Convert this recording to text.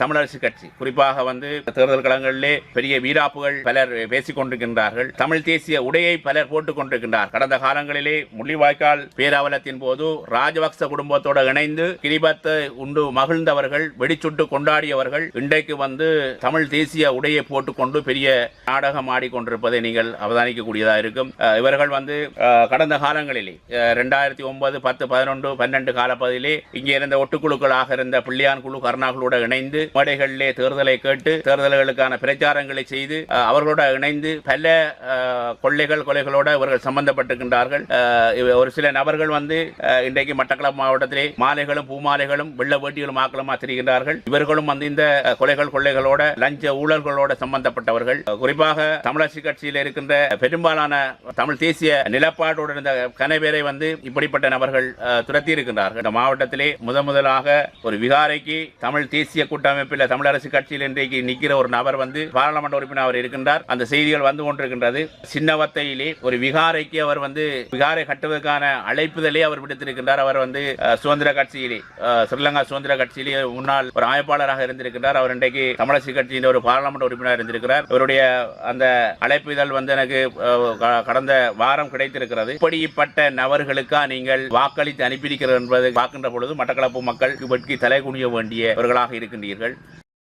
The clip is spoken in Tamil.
தமிழரசு கட்சி. குறிப்பாக வந்து தேர்தல் களங்களிலே பெரிய வீராப்புகள் பலர் பேசிக் கொண்டிருக்கின்றார்கள். தமிழ் தேசிய உடையை பலர் போட்டுக் கொண்டிருக்கின்றார். கடந்த காலங்களிலே முள்ளிவாய்க்கால் பேராவலத்தின் போது ராஜபக்ச குடும்பத்தோடு இணைந்து கிரிபத்தை உண்டு மகிழ்ந்தவர்கள் வெடிச்சுட்டு கொண்டாடியவர்கள் இன்றைக்கு வந்து தமிழ் தேசிய உடையை போட்டுக்கொண்டு பெரிய நாடகம் ஆடிக்கொண்டிருப்பதை நீங்கள் அவதானிக்கக்கூடியதாக இருக்கும். இவர்கள் வந்து கடந்த காலங்களிலே ரெண்டாயிரத்தி ஒன்பது பத்து பதினொன்று பன்னெண்டு காலப்பகுதியிலே இங்கே இருந்த ஒட்டுக்குழுக்களாக இருந்த பிள்ளையான் குழு கருணாகளோடு இணைந்து மேடைகளிலே தேர்தலை கேட்டு தேர்தல்களுக்கான பிரச்சாரங்களை செய்து அவர்களோட இணைந்து பல கொள்ளைகள் கொலைகளோட இவர்கள் சம்பந்தப்பட்டிருக்கின்றார்கள். ஒரு சில நபர்கள் வந்து இன்றைக்கு மட்டக்களப்பு மாவட்டத்திலே மாலைகளும் பூமாலைகளும் வெள்ள வேட்டிகளும் ஆக்களமா திரிகின்றார்கள் இவர்களும் வந்து இந்த கொலைகள் கொள்ளைகளோட லஞ்ச ஊழல்களோட சம்பந்தப்பட்டவர்கள். குறிப்பாக தமிழரசு கட்சியில் இருக்கின்ற பெரும்பாலான தமிழ் தேசிய நிலப்பாட்டோடு இருந்த கனவேரை வந்து இப்படிப்பட்ட நபர்கள் துரத்தி இருக்கின்றார்கள் இந்த மாவட்டத்திலே முதன் முதலாக ஒரு விகாரைக்கு தமிழ் தேசிய கூட்டமைப்பில் தமிழரசு கட்சியில் இன்றைக்கு நிற்கிற ஒரு நபர் வந்து பாராளுமன்ற உறுப்பினர் அவர் இருக்கின்றார். அந்த செய்திகள் வந்து கொண்டிருக்கின்றது. சின்னவத்தையிலே ஒரு விகாரைக்கு அவர் வந்து விகாரை கட்டுவதற்கான அழைப்புதலே அவர் விடுத்திருக்கின்றார். அவர் வந்து சுதந்திர கட்சியிலே ஸ்ரீலங்கா சுதந்திர கட்சியிலே முன்னாள் ஒரு அமைப்பாளராக இருந்திருக்கின்றார். அவர் இன்றைக்கு தமிழரசு கட்சியின் ஒரு பாராளுமன்ற உறுப்பினர் இருந்திருக்கிறார். இவருடைய அந்த அழைப்பு இதழ் வந்து எனக்கு கடந்த வாரம் கிடைத்திருக்கிறது. இப்படிப்பட்ட நபர்களுக்கா நீங்கள் வாக்களித்து அனுப்பியிருக்கிறது என்பதை பார்க்கின்ற பொழுது மட்டக்களப்பு மக்கள் இவற்றி தலை குனிய வேண்டியவர்களாக இருக்கின்றீர்கள். கொண்டிருப்பீர்கள்